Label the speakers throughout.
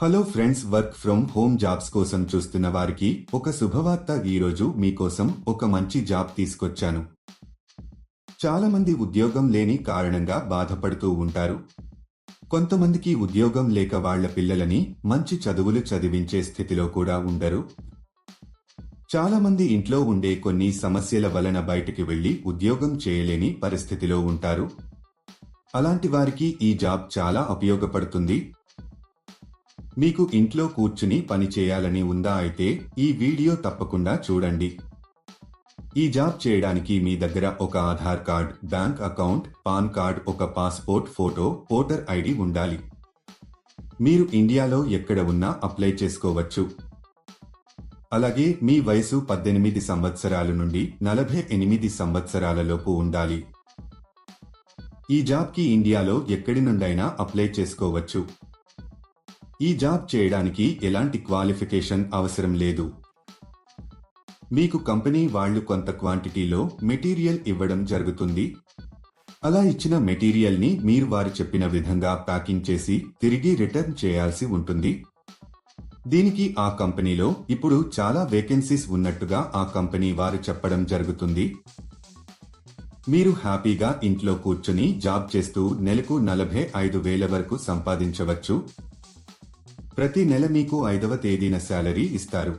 Speaker 1: Hello friends work from home jobs కోసం చూస్తున్న వారికి ఒక శుభవార్త ఈరోజు మీకోసం ఒక మంచి జాబ్ తీసుకొచ్చాను. చాలా మంది ఉద్యోగం లేని కారణంగా బాధపడుతూ ఉంటారు. కొంతమందికి ఉద్యోగం లేక వాళ్ళ పిల్లలని మంచి చదువులు చదివించే స్థితిలో కూడా ఉండరు. చాలామంది ఇంట్లో ఉండే కొన్ని సమస్యల వలన బయటికి వెళ్ళి ఉద్యోగం చేయలేని పరిస్థితిలో ఉంటారు. అలాంటి వారికి ఈ జాబ్ చాలా ఉపయోగపడుతుంది. మీకు ఇంట్లో కూర్చుని పని చేయాలని ఉందా అయితే ఈ వీడియో తప్పకుండా చూడండి. ఈ జాబ్ చేయడానికి మీ దగ్గర ఒక Aadhaar card bank account PAN card ఒక పాస్పోర్ట్ ఫోటో ఓటర్ ఐడి ఉండాలి. మీరు ఇండియాలో ఎక్కడ ఉన్నా అప్లై చేసుకోవచ్చు. అలాగే మీ వయసు పద్దెనిమిది సంవత్సరాల నుండి నలభై ఎనిమిది సంవత్సరాలలోపు ఉండాలి. ఈ జాబ్కి ఇండియాలో ఎక్కడి నుండైనా అప్లై చేసుకోవచ్చు. ఈ జాబ్ చేయడానికి ఎలాంటి క్వాలిఫికేషన్ అవసరం లేదు. మీకు కంపెనీ వాళ్ళు కొంత క్వాంటిటీలో మెటీరియల్ ఇవ్వడం జరుగుతుంది. అలా ఇచ్చిన మెటీరియల్ని మీరు వారు చెప్పిన విధంగా ప్యాకింగ్ చేసి తిరిగి రిటర్న్ చేయాల్సి ఉంటుంది. దీనికి ఆ కంపెనీలో ఇప్పుడు చాలా వేకెన్సీస్ ఉన్నట్టుగా ఆ కంపెనీ వారు చెప్పడం జరుగుతుంది. మీరు హ్యాపీగా ఇంట్లో కూర్చుని జాబ్ చేస్తూ నెలకు నలభై ఐదు వేల వరకు సంపాదించవచ్చు. ప్రతి నెల మీకు ఐదవ తేదీన శాలరీ ఇస్తారు.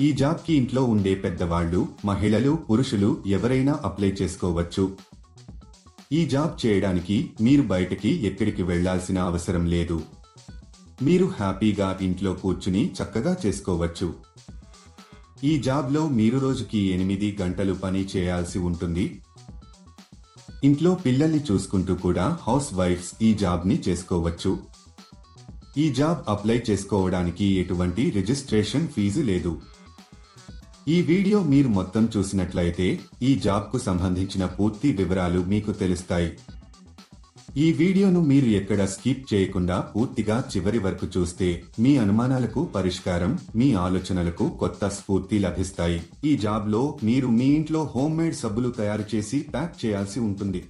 Speaker 1: ఈ జాబ్కి ఇంట్లో ఉండే పెద్దవాళ్ళు మహిళలు పురుషులు ఎవరైనా అప్లై చేసుకోవచ్చు. ఈ జాబ్ చేయడానికి మీరు బయటకి ఎక్కడికి వెళ్ళాల్సిన అవసరం లేదు. మీరు హ్యాపీగా ఇంట్లో కూర్చుని చక్కగా చేసుకోవచ్చు. ఈ జాబ్లో మీరు రోజుకి ఎనిమిది గంటలు పని చేయాల్సి ఉంటుంది. ఇంట్లో పిల్లల్ని చూసుకుంటూ కూడా హౌస్ వైఫ్స్ ఈ జాబ్ని చేసుకోవచ్చు. ఈ జాబ్ అప్లై చేసుకోవడానికి ఎటువంటి రిజిస్ట్రేషన్ ఫీజు లేదు. ఈ వీడియో మీరు మొత్తం చూసినట్లయితే ఈ జాబ్కు సంబంధించిన పూర్తి వివరాలు మీకు తెలుస్తాయి. ఈ వీడియోను మీరు ఎక్కడ స్కిప్ చేయకుండా పూర్తిగా చివరి వరకు చూస్తే మీ అనుమానాలకు పరిష్కారం మీ ఆలోచనలకు కొత్త స్ఫూర్తి లభిస్తాయి. ఈ జాబ్లో మీరు మీ ఇంట్లో హోమ్మేడ్ సబ్బులు తయారు చేసి ప్యాక్ చేయాల్సి ఉంటుంది.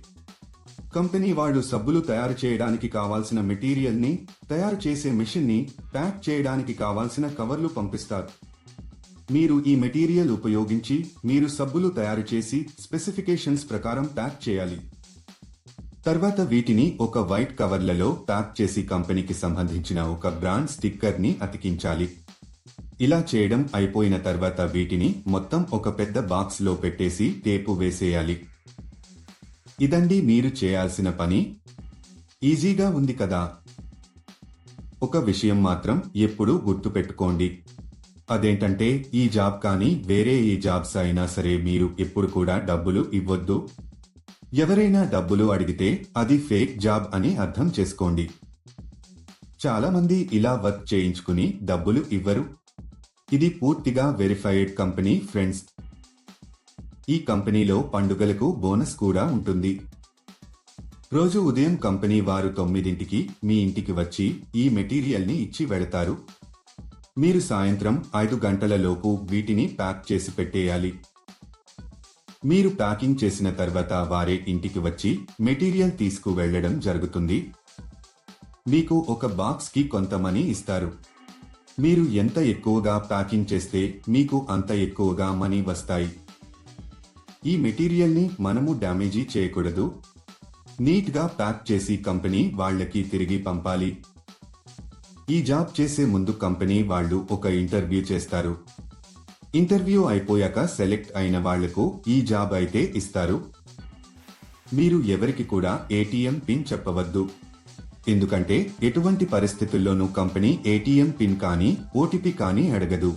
Speaker 1: కంపెనీ వాళ్ళు సబ్బులు తయారు చేయడానికి కావాల్సిన మెటీరియల్ని తయారు చేసే మిషన్ని ప్యాక్ చేయడానికి కావాల్సిన కవర్లు పంపిస్తారు. మీరు ఈ మెటీరియల్ ఉపయోగించి మీరు సబ్బులు తయారు చేసి స్పెసిఫికేషన్స్ ప్రకారం ప్యాక్ చేయాలి. తర్వాత వీటిని ఒక వైట్ కవర్లలో ప్యాక్ చేసి కంపెనీకి సంబంధించిన ఒక బ్రాండ్ స్టిక్కర్ని అతికించాలి. ఇలా చేయడం అయిపోయిన తర్వాత వీటిని మొత్తం ఒక పెద్ద బాక్స్లో పెట్టేసి టేపు వేసేయాలి. ఇదండి మీరు చేయాల్సిన పని. ఈజీగా ఉంది కదా. ఒక విషయం మాత్రం ఎప్పుడూ గుర్తుపెట్టుకోండి. అదేంటంటే ఈ జాబ్ కానీ వేరే ఏ జాబ్స్ అయినా సరే మీరు ఎప్పుడు కూడా డబ్బులు ఇవ్వద్దు. ఎవరైనా డబ్బులు అడిగితే అది ఫేక్ జాబ్ అని అర్థం చేసుకోండి. చాలామంది ఇలా వర్క్ చేయించుకుని డబ్బులు ఇవ్వరు. ఇది పూర్తిగా వెరిఫైడ్ కంపెనీ ఫ్రెండ్స్. ఈ కంపెనీలో పండుగలకు బోనస్ కూడా ఉంటుంది. రోజు ఉదయం కంపెనీ వారు తొమ్మిదింటికి మీ ఇంటికి వచ్చి ఈ మెటీరియల్ని ఇచ్చి వెడతారు మీరు సాయంత్రం ఐదు గంటల లోపు వీటిని ప్యాక్ చేసి పెట్టేయాలి. మీరు ప్యాకింగ్ చేసిన తర్వాత వారే ఇంటికి వచ్చి మెటీరియల్ తీసుకు వెళ్ళడం జరుగుతుంది. మీకు ఒక బాక్స్కి కొంత మనీ ఇస్తారు. మీరు ఎంత ఎక్కువగా ప్యాకింగ్ చేస్తే మీకు అంత ఎక్కువగా మనీ వస్తాయి. ఈ మెటీరియల్ని మనము డ్యామేజీ చేయకూడదు. నీట్గా ప్యాక్ చేసి కంపెనీ వాళ్ళకి తిరిగి పంపాలి. ఈ జాబ్ చేసే ముందు కంపెనీ వాళ్ళు ఒక ఇంటర్వ్యూ చేస్తారు. ఇంటర్వ్యూ అయిపోయాక సెలెక్ట్ అయిన వాళ్ళకు ఈ జాబ్ అయితే ఇస్తారు. మీరు ఎవరికి కూడా ఏటీఎం పిన్ చెప్పవద్దు. ఎందుకంటే ఎటువంటి పరిస్థితుల్లోనూ కంపెనీ ఏటీఎం పిన్ కానీ ఓటీపీ కానీ అడగదు.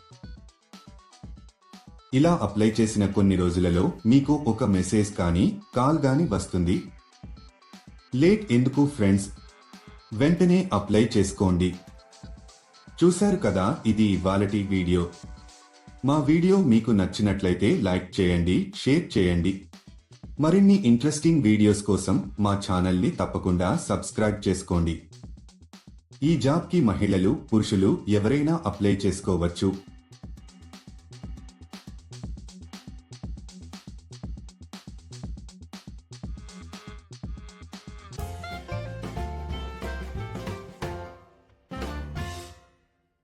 Speaker 1: ఇలా అప్లై చేసిన కొన్ని రోజులలో మీకు ఒక మెసేజ్ కానీ కాల్ గాని వస్తుంది. లేట్ ఎందుకు ఫ్రెండ్స్? వెంటనే అప్లై చేసుకోండి. చూశారు కదా ఇది ఇవాళటి వీడియో. మా వీడియో మీకు నచ్చినట్లయితే లైక్ చేయండి షేర్ చేయండి. మరిన్ని ఇంట్రెస్టింగ్ వీడియోస్ కోసం మా ఛానల్ని తప్పకుండా సబ్స్క్రైబ్ చేసుకోండి. ఈ జాబ్కి మహిళలు పురుషులు ఎవరైనా అప్లై చేసుకోవచ్చు.